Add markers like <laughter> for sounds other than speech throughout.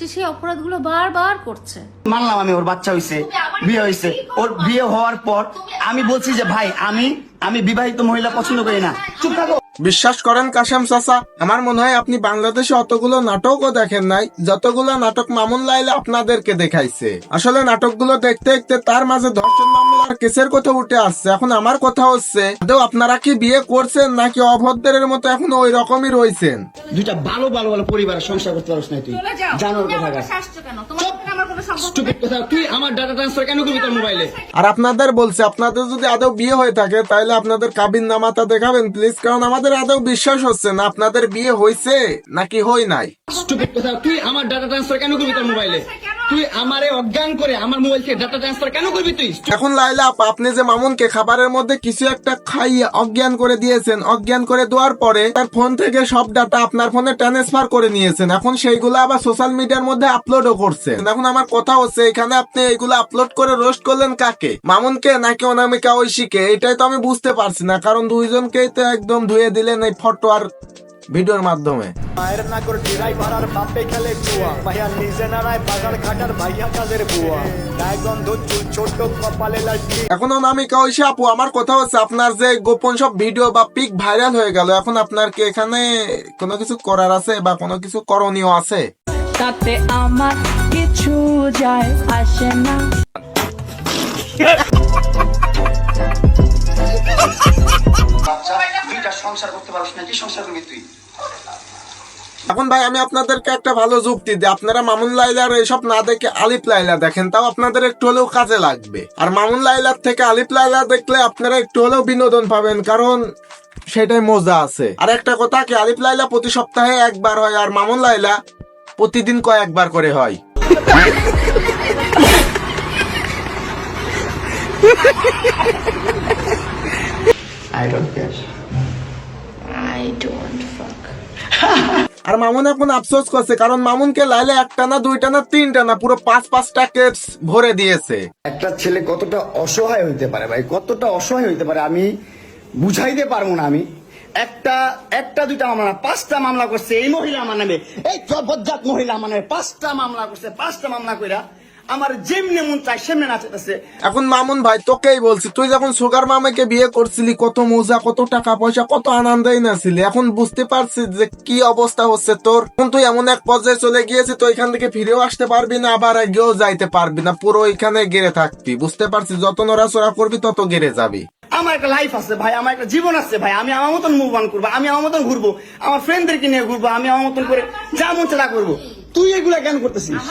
সে সেই অপরাধগুলো বারবার করছে। মানলাম আমি ওর বাচ্চা হইছে বিয়ে হয়েছে ওর বিয়ে হওয়ার পর আমি বলছি যে ভাই আমি আমি বিবাহিত মহিলা পছন্দ করি না। চুপ থাকো। বিশ্বাস করেন কাশেম চাচা আমার মনে হয় আপনি বাংলাদেশে অতগুলো নাটকও দেখেন নাই যতগুলো নাটক মামুন লাইলা আপনাদেরকে দেখাইছে। আসলে নাটকগুলো দেখতে দেখতে তার মাঝে ধর্ষণ মামলার কেসের কথা উঠে আসছে। এখন আমার কথা হচ্ছে আদৌ আপনারা কি বিয়ে করছেন নাকি অভদ্রের মতো এখন ওই রকমই রয়েছেন? দুইটা ভালো ভালো ভালো পরিবারের সংসার করতে পারছ না তুই। জানোর কথা স্টুপিড কথা তুই আমার ডাটা ট্রান্সফার কেন করবি তোর মোবাইলে আর আপনাদের বলছে আপনাদের যদি আদৌ বিয়ে হয়ে থাকে তাহলে আপনাদের কাবিন নামাতা দেখাবেন প্লিজ কারণ আমাদের আদৌ বিশ্বাস হচ্ছে না আপনাদের বিয়ে হয়েছে নাকি হয় নাই। স্টুপিড কথা তুই আমার ডাটা ট্রান্সফার কেন করবি তোর মোবাইলে তুই আমারে অজ্ঞান করে আমার মোবাইল থেকে ডাটা ট্রান্সফার কেন করবি তুই? এখন লাইলা আপা, আপনি যে মামুনকে খাবারের মধ্যে কিছু একটা খাইয়ে অজ্ঞান করে দিয়েছেন অজ্ঞান করে দেওয়ার পরে তার ফোন থেকে সব ডাটা আপনার ফোনে ট্রান্সফার করে নিয়েছেন। এখন সেইগুলো আবার সোশ্যাল মিডিয়ার মধ্যে আপলোডও করছেন। এখন আমার কথা হচ্ছে এখানে আপনি এইগুলো আপলোড করে রোস্ট করলেন কাকে? মামুনকে নাকি অনামিকা ঐশীকে? এটাই তো আমি বুঝতে পারছি না কারণ দুইজনকেই তো একদম ধুয়ে দিলেন এই ফটো আর ভিডিওর মাধ্যমে। মায়ের না করে ড্রাইভার আর বাপে খেলে জুয়া ভাইয়া নিজে নাড়ায় বাজার ঘাটার ভাইয়া কাদের বুয়া। গায়ে গন্ধ চুল ছোট কপালে লাঠি। এখন আমি ঐশী আপু আমার কথা হচ্ছে আপনার যে গোপন সব ভিডিও বা পিক ভাইরাল হয়ে গেল এখন আপনার কি এখানে কোনো কিছু করার আছে বা কোনো কিছু করণীয় আছে? তাতে আমার কিছু যায় আসে না। <laughs> সংসার করতে পারছ না কি সংসার করবি তুই? এখন ভাই আমি আপনাদেরকে একটা ভালো যুক্তি দিই। আপনারা মামুন লাইলার এইসব না দেখে আলিফ লাইলা দেখেন তাও আপনাদের একটু হলেও কাজে লাগবে। আর মামুন লাইলার থেকে আলিফ লাইলা দেখলে আপনারা একটু হলেও বিনোদন পাবেন কারণ সেটাই মজা আছে। আর একটা কথা কি আলিফ লাইলা প্রতি সপ্তাহে একবার হয় আর মামুন লাইলা প্রতিদিন কয়েকবার করে হয়। আই ডোন্ট কেয়ার আর মামুন এখন আফসোস করছে কারণ মামুনকে লাইলা একটা না দুইটা না তিনটা না পুরো পাঁচ পাঁচটা কেটস ভরে দিয়েছে। একটা ছেলে কতটা অসহায় হইতে পারে ভাই কতটা অসহায় হইতে পারে আমি বুঝাইতে পারব না আমি। একটা একটা দুইটা মামলা না, পাঁচটা মামলা করছে এই মহিলা আমার নামে এই বজ্জাত মহিলা আমার নামে পাঁচটা মামলা করছে পাঁচটা মামলা কইরা আমার যেমনে মন চায় সেমনে নাচতেছে এখন মামুন ভাই তোকেই বলছি তুই যখন সুগার মামাকে বিয়ে করছিলি কত মজা কত টাকা পয়সা কত আনন্দেই না ছিলি এখন বুঝতে পারছিস যে কি অবস্থা হচ্ছে তোর। এখন তুই এমন এক পর্যায়ে চলে গিয়েছিস তো এখান থেকে ফিরেও আসতে পারবি না আবার এগিয়েও যাইতে পারবি না। পুরো এখানে গেড়ে থাকবি বুঝতে পারছিস? যত নড়াচড়া করবি তত গেড়ে যাবি। আমার একটা লাইফ আছে ভাই আমার একটা জীবন আছে ভাই। আমি আমার মতন মুভ অন করব আমি আমার মতন ঘুরবো আমার ফ্রেন্ডদেরকে নিয়ে ঘুরবো আমি আমার মতন করে যা মন চালা করব। তুই এগুলা কেন করতেছিস?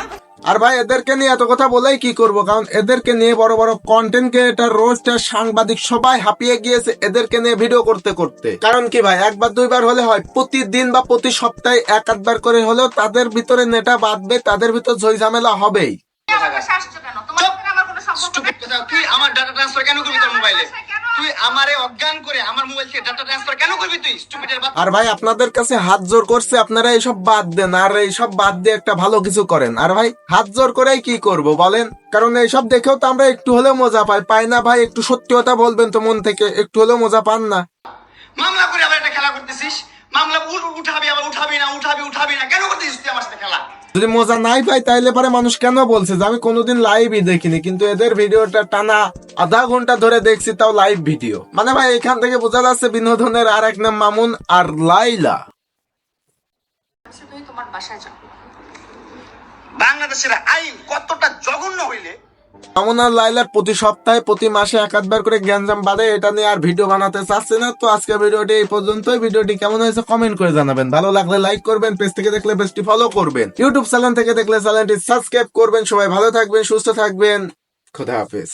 আর ভাই এদেরকে নিয়ে এত কথা বলেই কি করব? কারণ এদেরকে নিয়ে বড় বড় কন্টেন্ট ক্রিয়েটার রোস্টার সাংবাদিক সবাই হাঁপিয়ে গিয়েছে এদেরকে নিয়ে ভিডিও করতে করতে। কারণ কি ভাই একবার দুইবার হলে হয় প্রতিদিন বা প্রতি সপ্তাহে এক আধবার করে হলেও তাদের ভিতরে নেটা বাঁধবে তাদের ভিতর ঝই ঝামেলা হবেই। তুই আমার ডাটা ট্রান্সফার কেন করবি তোর মোবাইলে তুই আমারে অজ্ঞান করে আমার মোবাইল থেকে ডাটা ট্রান্সফার আর ভাই আপনাদের কাছে হাত জোর করছে আপনারা এইসব বাদ দেন আর এইসব বাদ দিয়ে একটা ভালো কিছু করেন। আর ভাই হাত জোর করেই কি করব বলেন? কারণ এইসব দেখেও তো আমরা একটু হলেও মজা পাই। পাই না ভাই একটু সত্যি কথা বলবেন তো মন থেকে একটু হলেও মজা পান না। মামলা করে আবার একটা খেলা করতেছিস? মামলা উঠাবি আবার উঠাবি না উঠাবি উঠাবি না। কেন করতেছিস তুই আমার সাথে খেলা? যদি মজা নাই পাই তাইলে পরে মানুষ কেন বলছে যে আমি কোনোদিন লাইভই দেখিনি কিন্তু এদের ভিডিওটা টানা আধা ঘণ্টা ধরে দেখছি তাও লাইভ ভিডিও মানে ভাই এখান থেকে বোঝা যাচ্ছে বিনোদনের আর এক নাম মামুন আর লাইলা। বাংলাদেশের আইন কতটা জঘন্য হইলে আর লাইলার প্রতি সপ্তাহে, প্রতি মাসে এক আধবার করে গ্যাঞ্জাম বাদে এটা নিয়ে আর ভিডিও বানাতে চাচ্ছে না। তো আজকে ভিডিওটি এই পর্যন্তই। ভিডিওটি কেমন হয়েছে কমেন্ট করে জানাবেন। ভালো লাগলে লাইক করবেন পেজ থেকে দেখলে পেজটি ফলো করবেন। ইউটিউব চ্যানেল থেকে দেখলে চ্যানেলটি সাবস্ক্রাইব করবেন। সবাই ভালো থাকবেন, সুস্থ থাকবেন। খোদা হাফেজ।